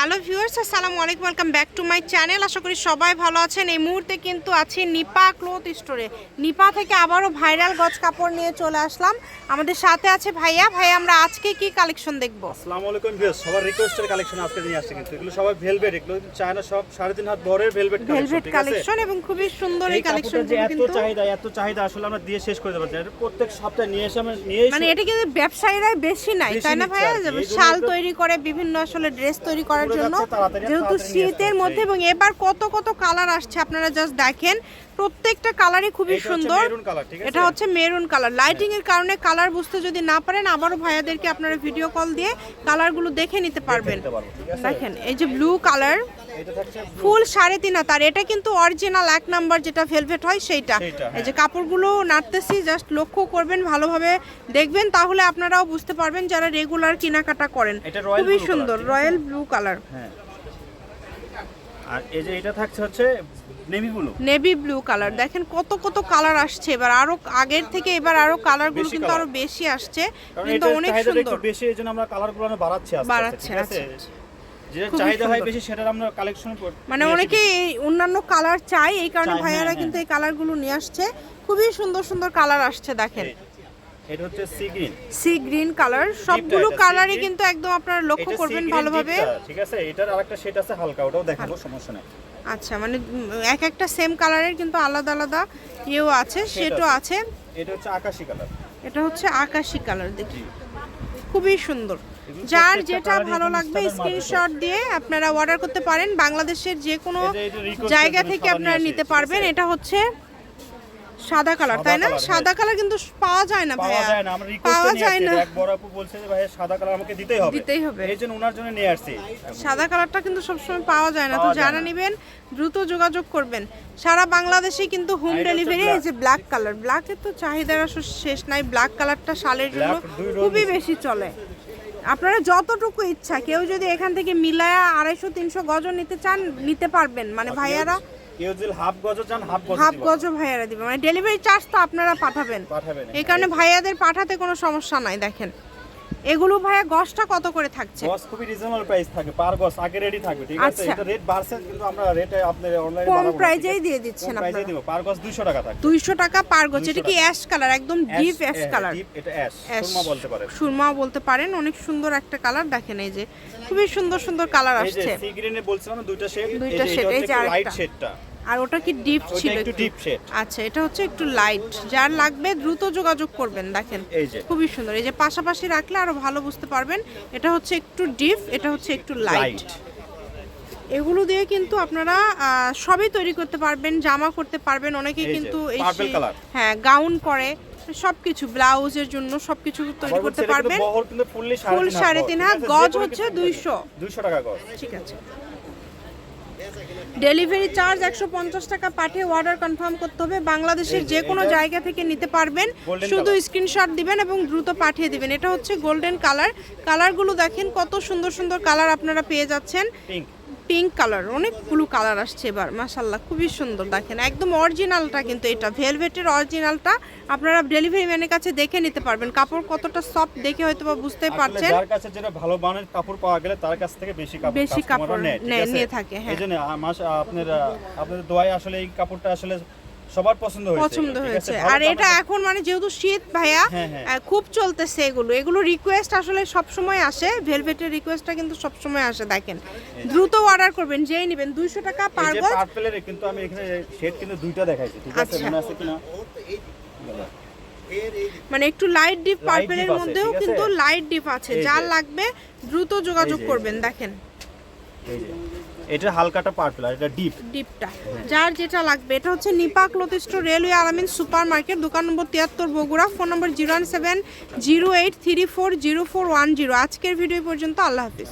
Hello viewers আসসালামু আলাইকুম welcome back to my channel. আশা করি সবাই ভালো আছেন। এই মুহূর্তে কিন্তু আছি নিপা ক্লোথ স্টোরে। নিপা থেকে আবারও ভাইরাল গজ কাপড় নিয়ে চলে আসলাম। আমাদের সাথে আছে ভাইয়া। ভাইয়া আমরা আজকে কি কালেকশন দেখব? আসসালামু আলাইকুম ভিউয়ার্স সবার রিকোয়েস্টের কালেকশন আজকে নিয়ে আসছে কিন্তু। এগুলো সবাই ভেলভেট এগুলো চায়না সব সাড়ে তিন হাত বরের ভেলভেট ভেলভেট কালেকশন এবং খুবই সুন্দর এই কালেকশন কালেকশন যে এত চাহিদা এত চাহিদা আসলে আমরা দিয়ে শেষ করে দেবো। এটা প্রত্যেক সপ্তাহে নিয়ে এসে আমরা নিয়ে মানে এটা কিন্তু ব্যবসায়ীরাই বেশি নাই তাই না ভাইয়া? শাল তৈরি করে বিভিন্ন আসলে ড্রেস তৈরি করার পুরো জন্য যেহেতু শীতের মধ্যে এবং এবার কত কত কালার আসছে আপনারা জাস্ট দেখেন। প্রত্যেকটা কালারই খুবই সুন্দর। এটা হচ্ছে মেরুন কালার লাইটিং এর কারণে কালার বুঝতে যদি না পারেন আবারও ভাইয়াদেরকে আপনারা ভিডিও কল দিয়ে কালারগুলো দেখে নিতে পারবেন? দেখেন এই যে ব্লু কালার ফুল সাড়ে তিন হাত। আর এটা কিন্তু অরিজিনাল এক নাম্বার যেটা ভেলভেট হয় সেইটা। এই যে কাপড়গুলো নাড়তেছি জাস্ট লক্ষ্য করবেন ভালোভাবে দেখবেন তাহলে আপনারাও বুঝতে পারবেন যারা রেগুলার কেনাকাটা করেন। খুবই সুন্দর রয়্যাল ব্লু কালার হ্যাঁ। আর এই যে এটা থাকছে হচ্ছে navy blue. Navy blue colour. দেখেন কত কত কালার আসছে। এবার আরও আগের থেকে এবার আরও কালারগুলো কিন্তু আরও বেশি আসছে। কিন্তু অনেক সুন্দর। বেশি এই জন্য আমরা কালারগুলো আমরা বাড়াচ্ছি বাড়াচ্ছে, আচ্ছা, আচ্ছা। যেটা চাহিদা হয় বেশি সেটার আমরা কালেকশন মানে অনেকে অন্যান্য কালার চাই এই কারণে চায়, ভাইয়ারা হ্যাঁ, কিন্তু হ্যাঁ। এই কালারগুলো নিয়ে আসছে। খুবই সুন্দর সুন্দর কালার আসছে দেখেন। এটা হচ্ছে sea green sea green colour সবগুলো কালারই কিন্তু একদম আপনারা লক্ষ্য করবেন ভালোভাবে। ঠিক আছে? এটার আরেকটা শেড আছে হালকা ওটাও দেখাবো সমস্যা নাই। আচ্ছা মানে এক একটা সেম কালারের কিন্তু আলাদা আলাদা ইয়েও আছে সেটও আছে। এটা হচ্ছে আকাশি কালার এটা হচ্ছে আকাশি কালার দেখি। খুবই সুন্দর। যার যেটা ভালো লাগবে স্ক্রিনশট দিয়ে আপনারা অর্ডার করতে পারেন। বাংলাদেশের যে কোনো জায়গা থেকে আপনারা নিতে পারবেন। এটা হচ্ছে সাদা কালার তাই না? সাদা কালার কিন্তু পাওয়া যায় না পাওয়া ভাইয়া। যায় না আমরা পাওয়া যায় না। এক বড় আপু বলছে যে ভাই সাদা কালার আমাকে দিতেই হবে। দিতেই হবে। এই জন্য ওনার জন্য নিয়ে আসছি। সাদা কালারটা কিন্তু সবসময় পাওয়া যায় না। তো পাওয়া যারা। নেবেন দ্রুত যোগাযোগ করবেন। সারা বাংলাদেশে কিন্তু হোম ডেলিভারি এই যে ব্ল্যাক কালার ব্ল্যাকের তো চাহিদার আসলে শেষ নাই। ব্ল্যাক কালারটা শালের জন্য খুবই বেশি চলে। আপনারা যতটুকু ইচ্ছা কেউ যদি এখান থেকে মিলায়া আড়াইশো তিনশো গজন নিতে চান নিতে পারবেন। মানে ভাইয়ারা হাফ চান হাফ গজ হাফ গজ ভাইয়ারা দিবে। মানে ডেলিভারি চার্জ তো আপনারা পাঠাবেন। পাঠাবেন এই কারণে ভাইয়াদের পাঠাতে কোনো সমস্যা নাই দেখেন। এগুলো ভাইয়া গজটা কত করে থাকছে? গজ খুবই রিজনেবল প্রাইস থাকে পার আগে রেডি থাকবে ঠিক আছে? আচ্ছা। এটা রেট বাড়ছে কিন্তু আমরা রেট আপনার অনলাইনে কম প্রাইজেই দিয়ে দিচ্ছেন আপনারা। দিব পার গজ 200 টাকা থাকবে। দুইশো টাকা পার এটা কি অ্যাশ কালার একদম ডিপ অ্যাশ কালার deep, এটা অ্যাশ সুরমা বলতে পারে সুরমাও বলতে পারেন অনেক সুন্দর একটা কালার দেখেন এই যে খুবই সুন্দর সুন্দর কালার এই যে আসছে। সি গ্রিনে বলছিলাম দুইটা শেড দুইটা shade, এই যে লাইট শেডটা আর ওটা কি ডিপ ছিল একটু? Deep shade. আচ্ছা এটা হচ্ছে একটু লাইট। যার লাগবে দ্রুত যোগাযোগ করবেন দেখেন। এই যে। খুবই সুন্দর। এই যে পাশাপাশি রাখলে আরও ভালো বুঝতে পারবেন এটা হচ্ছে একটু ডিপ এটা হচ্ছে একটু লাইট। এগুলো দিয়ে কিন্তু আপনারা সবই তৈরি করতে পারবেন জামা করতে পারবেন। অনেকে কিন্তু এই। হ্যাঁ গাউন করে সবকিছু ব্লাউজের জন্য সবকিছু তৈরি করতে পারবেন। ফুল সাড়ে তিন হাত, গজ হচ্ছে 200 200 টাকা গজ। ঠিক আছে। ডেলিভারি চার্জ একশো পঞ্চাশ টাকা পাঠিয়ে অর্ডার কনফার্ম করতে হবে। বাংলাদেশের যে কোনো জায়গা থেকে নিতে পারবেন। শুধু স্ক্রিনশট দিবেন এবং দ্রুত পাঠিয়ে দিবেন। এটা হচ্ছে গোল্ডেন কালার কালারগুলো দেখেন কত সুন্দর সুন্দর কালার আপনারা পেয়ে যাচ্ছেন। পিঙ্ক কালার অনেকগুলো কালার আসছে এবার মাসাল্লাহ খুবই সুন্দর দেখেন একদম অরিজিনালটা কিন্তু এটা ভেলভেটের অরিজিনালটা আপনারা ডেলিভারি ম্যানের কাছে দেখে নিতে পারবেন কাপড় কতটা সফট দেখে হয়তো বা বুঝতে পারছেন যার কাছে যেটা ভালো মানের কাপড় পাওয়া গেলে তার কাছ থেকে বেশি কাপড় বেশি কাপড় নেয়, থাকে, হ্যাঁ। এই জন্য আপনার আপনাদের দোয়ায় আসলে এই কাপড়টা আসলে সবার পছন্দ হয়েছে। পছন্দ? হয়েছে। আর এটা এখন মানে যেহেতু শীত ভাইয়া হ্যাঁ, হ্যাঁ। খুব চলতেছে এগুলো। এগুলো রিকোয়েস্ট আসলে সব সময় আসে ভেলভেটের রিকোয়েস্টটা কিন্তু সব সময় আসে দেখেন। দ্রুত অর্ডার করবেন যেই নেবেন। দুইশো টাকা এই পার গজ। পার্পেলের কিন্তু আমি এখানে শেড কিন্তু দুইটা দেখাইছি ঠিক আছে? আচ্ছা। মনে আছে কিনা? মানে একটু লাইট ডিপ পার্পেলের মধ্যেও কিন্তু লাইট ডিপ আছে। যে। লাগবে দ্রুত যোগাযোগ করবেন দেখেন। এই যে এটা হালকাটা পার্পেল আর এটা ডিপ ডিপটা যার যেটা লাগবে এটা হচ্ছে Nipa cloth store railway Alamin super market দোকান নম্বর তিয়াত্তর Bogura phone number zero one seven zero eight three four zero four one zero. আজকের ভিডিও পর্যন্ত আল্লাহ হাফিজ।